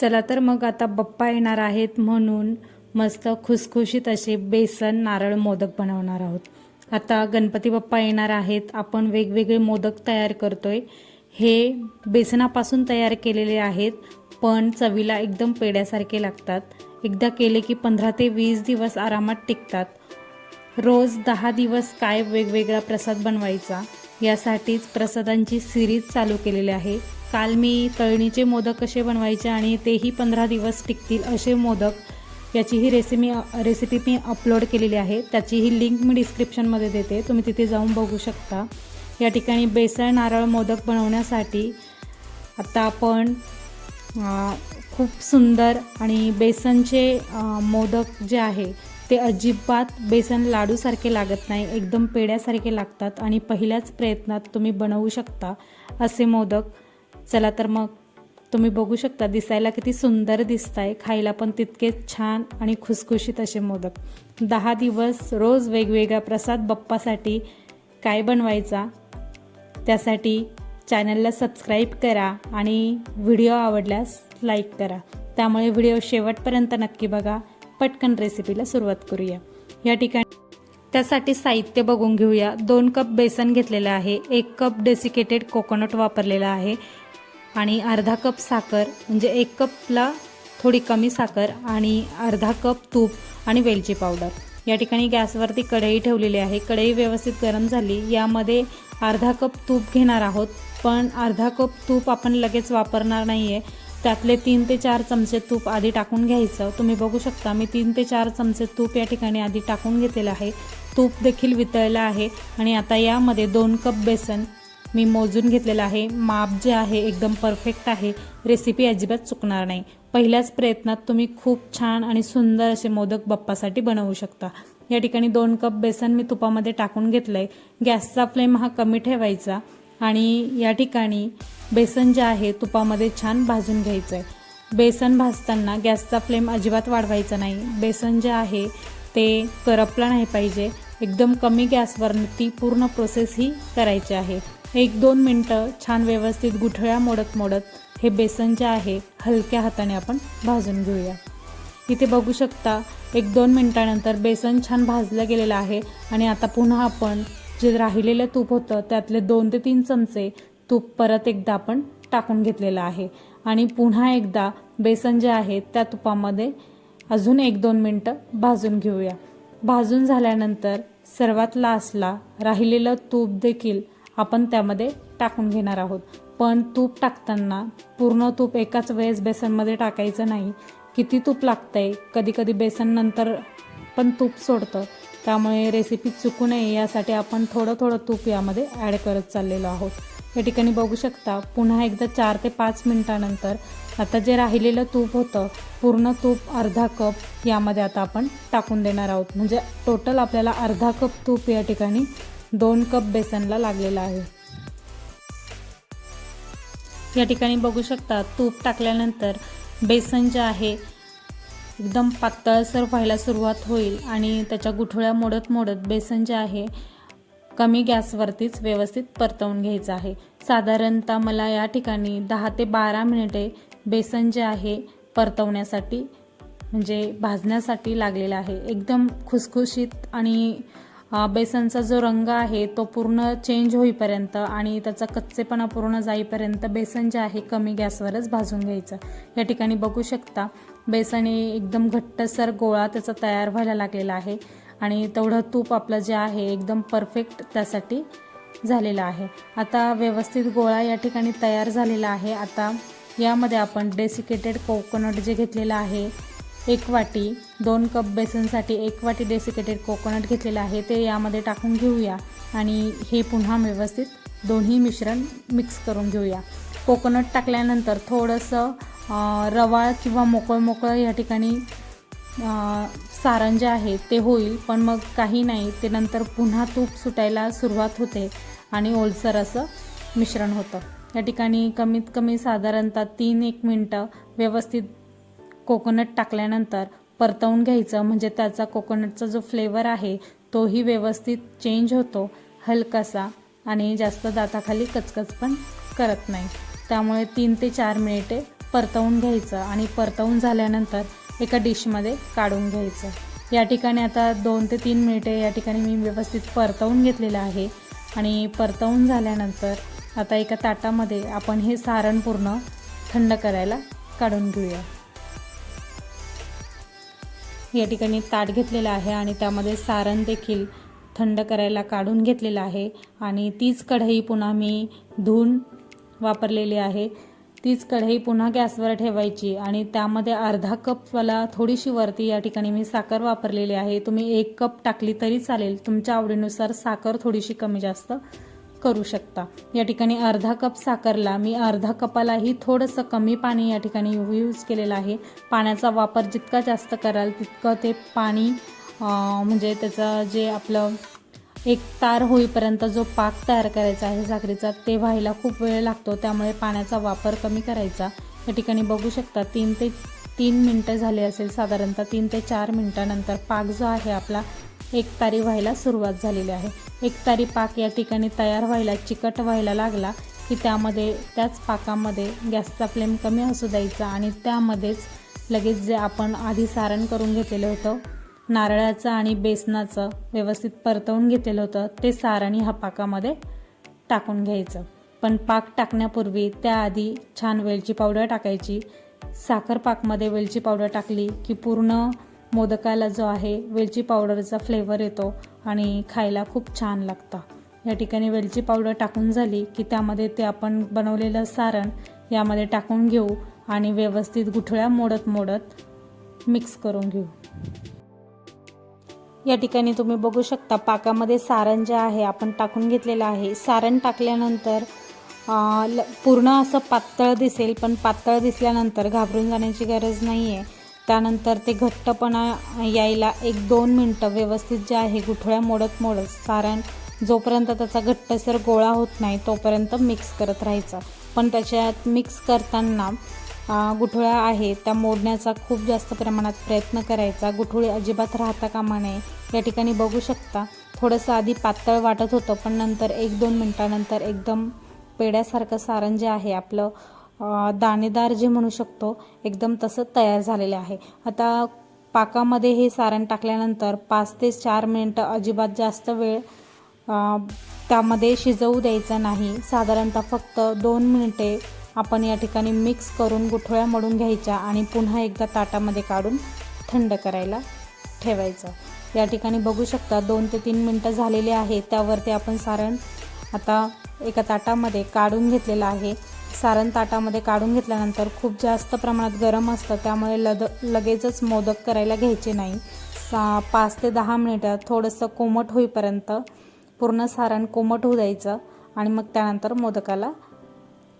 चला तर मग आता बप्पा येणार आहेत म्हणून मस्त खुसखुशीत असे बेसन नारळ मोदक बनवणार आहोत. आता गणपती बाप्पा येणार आहेत. आपण वेगवेगळे मोदक तयार करतोय. हे बेसनापासून तयार केलेले आहेत पण चवीला एकदम पेड्यासारखे लागतात. एकदा केले की पंधरा ते वीस दिवस आरामात टिकतात. रोज दहा दिवस काय वेगवेगळा प्रसाद बनवायचा यासाठीच प्रसादांची सिरीज चालू केलेली आहे. काल मी तळणीचे मोदक कसे बनवायचे आणि तेही पंधरा दिवस टिकतील असे मोदक याची ही रेसिपी रेसिपी मी अपलोड केलेली आहे. त्याची ही लिंक मी डिस्क्रिप्शनमध्ये देते. तुम्ही तिथे जाऊन बघू शकता. या ठिकाणी बेसन नारळ मोदक बनवण्यासाठी आता आपण खूप सुंदर आणि बेसनचे मोदक जे आहे ते अजिबात बेसन लाडूसारखे लागत नाही. एकदम पेड्यासारखे लागतात आणि पहिल्याच प्रयत्नात तुम्ही बनवू शकता असे मोदक. चला तर मग तुम्ही बघू शकता दिसायला किती सुंदर दिसत आहे खायला पण तितकेच छान आणि खुसखुशीत असे मोदक. दहा दिवस रोज वेगवेगळा प्रसाद बप्पासाठी काय बनवायचा त्यासाठी चॅनलला सबस्क्राईब करा आणि व्हिडिओ आवडल्यास लाईक करा. त्यामुळे व्हिडिओ शेवटपर्यंत नक्की बघा. पटकन रेसिपीला सुरुवात करूया. या ठिकाणी त्यासाठी साहित्य बघून घेऊया. दोन कप बेसन घेतलेलं आहे. एक कप डेसिकेटेड कोकोनट वापरलेला आहे. आणि अर्धा कप साखर म्हणजे एक कपला थोडी कमी साखर आणि अर्धा कप तूप आणि वेलची पावडर. या ठिकाणी गॅसवरती कढई ठेवलेली आहे. कढई व्यवस्थित गरम झाली. यामध्ये अर्धा कप तूप घेणार आहोत. पण अर्धा कप तूप आपण लगेच वापरणार नाही आहे त्यातले तीन ते चार चमचे तूप आधी टाकून घ्यायचं. तुम्ही बघू शकता मी तीन ते चार चमचे तूप या ठिकाणी आधी टाकून घेतलेलं आहे. तूप देखील वितळलं आहे. आणि आता यामध्ये दोन कप बेसन मी मोजून घेतलेलं आहे. माप जे आहे एकदम परफेक्ट आहे. रेसिपी अजिबात चुकणार नाही. पहिल्याच प्रयत्नात तुम्ही खूप छान आणि सुंदर असे मोदक बाप्पासाठी बनवू शकता. या ठिकाणी दोन कप बेसन मी तुपामध्ये टाकून घेतलं आहे गॅसचा फ्लेम हा कमी ठेवायचा आणि या ठिकाणी बेसन जे आहे तुपामध्ये छान भाजून घ्यायचं आहे बेसन भाजताना गॅसचा फ्लेम अजिबात वाढवायचा नाही. बेसन जे आहे ते करपलं नाही पाहिजे. एकदम कमी गॅसवर ती पूर्ण प्रोसेस ही करायची आहे. एक दोन मिनटं छान व्यवस्थित गुठळ्या मोडत मोडत हे बेसन जे आहे हलक्या हाताने आपण भाजून घेऊया. इथे बघू शकता एक दोन मिनटानंतर बेसन छान भाजलं गेलेलं आहे आणि आता पुन्हा आपण जे राहिलेलं तूप होतं त्यातले दोन ते तीन चमचे तूप परत एकदा आपण टाकून घेतलेलं आहे. आणि पुन्हा एकदा बेसन जे आहे त्या तुपामध्ये अजून एक दोन मिनटं भाजून घेऊया. भाजून झाल्यानंतर सर्वात लास्टला राहिलेलं तूप देखील आपण त्यामध्ये टाकून घेणार आहोत. पण तूप टाकताना पूर्ण तूप एकाच वेळेस बेसनमध्ये टाकायचं नाही. किती तूप लागतं कधी कधी बेसन नंतर पण तूप सोडतं. त्यामुळे रेसिपी चुकू नये यासाठी आपण थोडं थोडं तूप यामध्ये ॲड करत चाललेलो आहोत. या ठिकाणी बघू शकता पुन्हा एकदा चार ते पाच मिनटानंतर आता जे राहिलेलं तूप होतं पूर्ण तूप अर्धा कप यामध्ये आता आपण टाकून देणार आहोत. म्हणजे टोटल आपल्याला अर्धा कप तूप या ठिकाणी दोन कप बेसनला लागलेला आहे. या ठिकाणी बघू शकता तूप टाकल्यानंतर बेसन जे आहे एकदम पातळसर व्हायला सुरुवात होईल आणि त्याच्या गुठळ्या मोडत मोडत बेसन जे आहे कमी गॅसवरतीच व्यवस्थित परतवून घ्यायचं आहे. साधारणतः मला या ठिकाणी दहा ते बारा मिनिटे बेसन जे आहे परतवण्यासाठी म्हणजे भाजण्यासाठी लागलेलं आहे. एकदम खुसखुशीत आणि बेसनचा जो रंग आहे तो पूर्ण चेंज होईपर्यंत आणि त्याचा कच्चेपणा पूर्ण जाईपर्यंत बेसन जे आहे कमी गॅसवरच भाजून घ्यायचं. या ठिकाणी बघू शकता बेसन हे एकदम घट्टसर गोळा त्याचा तयार व्हायला लागलेला आहे आणि तेवढं तूप आपलं जे आहे एकदम परफेक्ट त्यासाठी झालेलं आहे. आता व्यवस्थित गोळा या ठिकाणी तयार झालेला आहे. आता यामध्ये आपण डेसिकेटेड कोकोनट जे घेतलेलं आहे एक वाटी दोन कप बेसनसाठी एक वाटी डेसिकेटेड कोकोनट घेतलेलं आहे. ते यामध्ये टाकून घेऊया आणि हे पुन्हा व्यवस्थित दोन्ही मिश्रण मिक्स करून घेऊया. कोकोनट टाकल्यानंतर थोडंसं रवा रवाळ किंवा मोकळं मोकळं या ठिकाणी सारण जे आहे ते होईल पण मग काही नाही ते नंतर पुन्हा तूप सुटायला सुरुवात होते आणि ओलसर असं मिश्रण होतं. या ठिकाणी कमीत कमी साधारणतः तीन एक मिनटं व्यवस्थित कोकोनट टाकल्यानंतर परतवून घ्यायचं. म्हणजे त्याचा कोकोनटचा जो फ्लेवर आहे तोही व्यवस्थित चेंज होतो हलकासा. आणि जास्त दाताखाली कचकच पण करत नाही. त्यामुळे तीन ते चार मिनिटे परतवून घ्यायचं आणि परतवून झाल्यानंतर एका डिशमध्ये काढून घ्यायचं. या ठिकाणी आता दोन ते तीन मिनिटे या ठिकाणी मी व्यवस्थित परतवून घेतलेलं आहे. आणि परतवून झाल्यानंतर आता एका ताटामध्ये आपण हे सारण पूर्ण थंड करायला काढून घेऊया. या ठिकाणी ताट घेतलेलं आहे आणि त्यामध्ये सारण देखील थंड करायला काढून घेतलेलं आहे. आणि तीच कढई पुन्हा मी धुवून वापरलेली आहे. तीच कढई पुन्हा गॅसवर ठेवायची आणि त्यामध्ये अर्धा कपवाला थोडीशी वरती या ठिकाणी मी साखर वापरलेली आहे. तुम्ही एक कप टाकली तरी चालेल. तुमच्या आवडीनुसार साखर थोडीशी कमी जास्त करू शकता. या ठिकाणी अर्धा कप साखरला मी अर्धा कपालाही थोडंसं कमी पाणी या ठिकाणी यूज केलेलं आहे. पाण्याचा वापर जितका जास्त कराल तितकं ते पाणी म्हणजे त्याचं जे आपलं एक तार होईपर्यंत जो पाक तयार करायचा आहे साखरेचा ते व्हायला खूप वेळ लागतो. त्यामुळे पाण्याचा वापर कमी करायचा. या ठिकाणी बघू शकता तीन ते तीन मिनटं झाले असेल साधारणतः तीन ते चार मिनटानंतर पाक जो आहे आपला एक तारी व्हायला सुरुवात झालेली आहे. एकतारी पाक या ठिकाणी तयार व्हायला चिकट व्हायला लागला की त्यामध्ये त्याच पाकामध्ये गॅसचा फ्लेम कमी असू द्यायचा आणि त्यामध्येच लगेच जे आपण आधी सारण करून घेतलेलं होतं नारळाचं आणि बेसनाचं व्यवस्थित परतवून घेतलेलं होतं ते सारण ह्या पाकामध्ये टाकून घ्यायचं. पण पाक टाकण्यापूर्वी त्याआधी छान वेलची पावडर टाकायची. साखर पाकमध्ये वेलची पावडर टाकली की पूर्ण मोदकाला जो आहे वेलची पावडरचा फ्लेवर येतो आणि खायला खूप छान लागतं. या ठिकाणी वेलची पावडर टाकून झाली की त्यामध्ये ते आपण बनवलेलं सारण यामध्ये टाकून घेऊ आणि व्यवस्थित गुठळ्या मोडत मोडत मिक्स करून घेऊ. या ठिकाणी तुम्ही बघू शकता पाकामध्ये सारण जे आहे आपण टाकून घेतलेलं आहे. सारण टाकल्यानंतर ल- पूर्ण असं पातळ दिसेल पण पातळ दिसल्यानंतर घाबरून जाण्याची गरज नाही आहे त्यानंतर ते घट्टपणा यायला एक दोन मिनटं व्यवस्थित जे आहे गुठळ्या मोडत मोडत सारण जोपर्यंत त्याचा घट्टसर गोळा होत नाही तोपर्यंत मिक्स करत राहायचा. पण त्याच्यात मिक्स करताना गुठळ्या आहे त्या मोडण्याचा खूप जास्त प्रमाणात प्रयत्न करायचा. गुठळी अजिबात राहता कामा नये या ठिकाणी बघू शकता. थोडंसं आधी पातळ वाटत होतं पण नंतर एक दोन मिनटानंतर एकदम पेड्यासारखं सारण जे आहे आपलं दाणेदार जे म्हणू शकतो एकदम तसं तयार झालेलं आहे. आता पाकामध्ये हे सारण टाकल्यानंतर पाच ते चार मिनटं अजिबात जास्त वेळ त्यामध्ये शिजवू द्यायचं नाही. साधारणतः फक्त दोन मिनिटे आपण या ठिकाणी मिक्स करून गुठळ्या मळून घ्यायच्या आणि पुन्हा एकदा ताटामध्ये काढून थंड करायला ठेवायचं. या ठिकाणी बघू शकता दोन ते तीन मिनटं झालेली आहे. त्यावरती आपण सारण आता एका ताटामध्ये काढून घेतलेलं आहे. सारण ताटामध्ये काढून घेतल्यानंतर खूप जास्त प्रमाणात गरम असतं त्यामुळे लद लगेचच मोदक करायला घ्यायचे नाही. सा पाच ते दहा मिनिटं थोडंसं कोमट होईपर्यंत पूर्ण सारण कोमट होऊ द्यायचं आणि मग त्यानंतर मोदकाला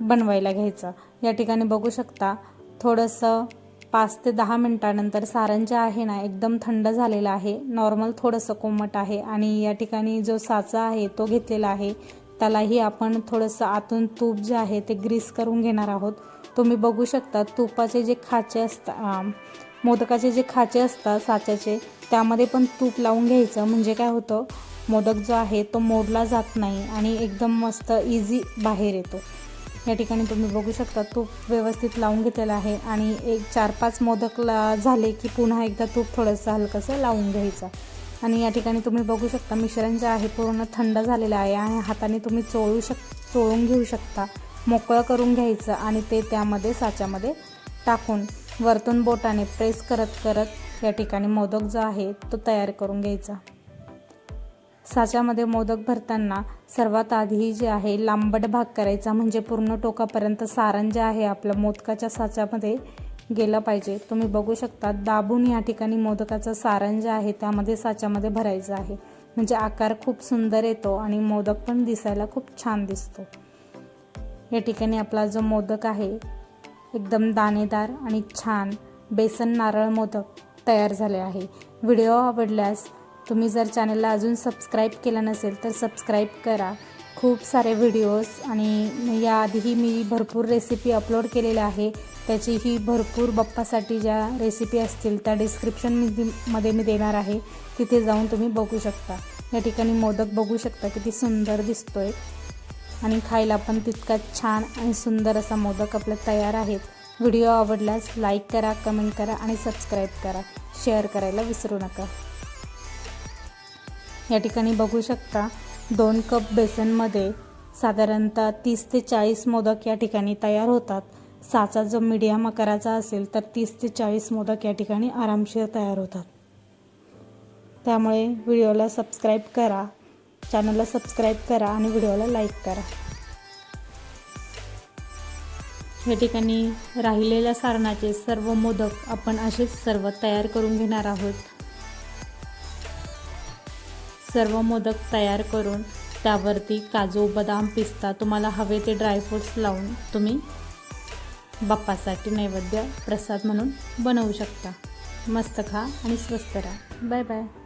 बनवायला घ्यायचं. या ठिकाणी बघू शकता थोडंसं पाच ते दहा मिनटानंतर सारण जे आहे ना एकदम थंड झालेलं आहे. नॉर्मल थोडंसं कोमट आहे आणि या ठिकाणी जो साचा आहे तो घेतलेला आहे. त्यालाही आपण थोडंसं आतून तूप जे आहे ते ग्रीस करून घेणार आहोत. तुम्ही बघू शकता तुपाचे जे खाचे असतात मोदकाचे जे खाचे असतात साच्याचे त्यामध्ये पण तूप लावून घ्यायचं. म्हणजे काय होतं मोदक जो आहे तो मोडला जात नाही आणि एकदम मस्त इझी बाहेर येतो. या ठिकाणी तुम्ही बघू शकता तूप व्यवस्थित लावून घेतलेलं आहे आणि एक चार पाच मोदकला झाले की पुन्हा एकदा तूप थोडंसं हलकंसं लावून घ्यायचं. आणि या ठिकाणी तुम्ही बघू शकता मिश्रण जे आहे पूर्ण थंड झालेलं आहे आणि हाताने तुम्ही चोळू शक चोळून घेऊ शकता. मोकळं करून घ्यायचं आणि ते त्यामध्ये साच्यामध्ये टाकून वरतून बोटाने प्रेस करत करत या ठिकाणी मोदक जो आहे तो तयार करून घ्यायचा. साच्यामध्ये मोदक भरताना सर्वात आधी जे आहे लांबट भाग करायचा म्हणजे पूर्ण टोकापर्यंत सारण जे आहे आपलं मोदकाच्या साच्यामध्ये गेलं पाहिजे. तुम्ही बघू शकता दाबून या ठिकाणी मोदकाचं सारंज आहे त्यामध्ये साच्यामध्ये भरायचं आहे. म्हणजे आकार खूप सुंदर येतो आणि मोदक पण दिसायला खूप छान दिसतो. या ठिकाणी आपला जो मोदक आहे एकदम दाणेदार आणि छान बेसन नारळ मोदक तयार झाले आहे. व्हिडिओ आवडल्यास तुम्ही जर चॅनलला अजून सबस्क्राईब केलं नसेल तर सबस्क्राईब करा. खूप सारे व्हिडिओज आणि याआधीही मी भरपूर रेसिपी अपलोड केलेल्या आहे. त्याचीही भरपूर बप्पासाठी ज्या रेसिपी असतील त्या डिस्क्रिप्शनमध्ये मी देणार आहे. तिथे जाऊन तुम्ही बघू शकता. या ठिकाणी मोदक बघू शकता किती सुंदर दिसतोय. आणि खायला पण तितकाच छान आणि सुंदर असा मोदक आपला तयार आहेत. व्हिडिओ आवडल्यास लाईक करा कमेंट करा आणि सबस्क्राईब करा. शेअर करायला विसरू नका. या ठिकाणी बघू शकता दोन कप बेसनमध्ये साधारणतः तीस ते चाळीस मोदक या ठिकाणी तयार होतात. साचा जो मीडियम आकाराचा असेल तर तीस ते चाळीस मोदक या ठिकाणी आरामशीर तयार होतात. त्यामुळे व्हिडिओला सबस्क्राईब करा चॅनलला सबस्क्राईब करा आणि व्हिडिओला लाईक करा. या ठिकाणी राहिलेल्या सारणाचे सर्व मोदक आपण असेच सर्व तयार करून घेणार आहोत. सर्व मोदक तयार करून त्यावरती काजू बदाम पिस्ता तुम्हाला हवे ते ड्रायफ्रूट्स लावून तुम्ही बाप्पासाठी नैवेद्य प्रसाद म्हणून बनवू शकता. मस्त खा आणि स्वस्त राहा. Bye bye.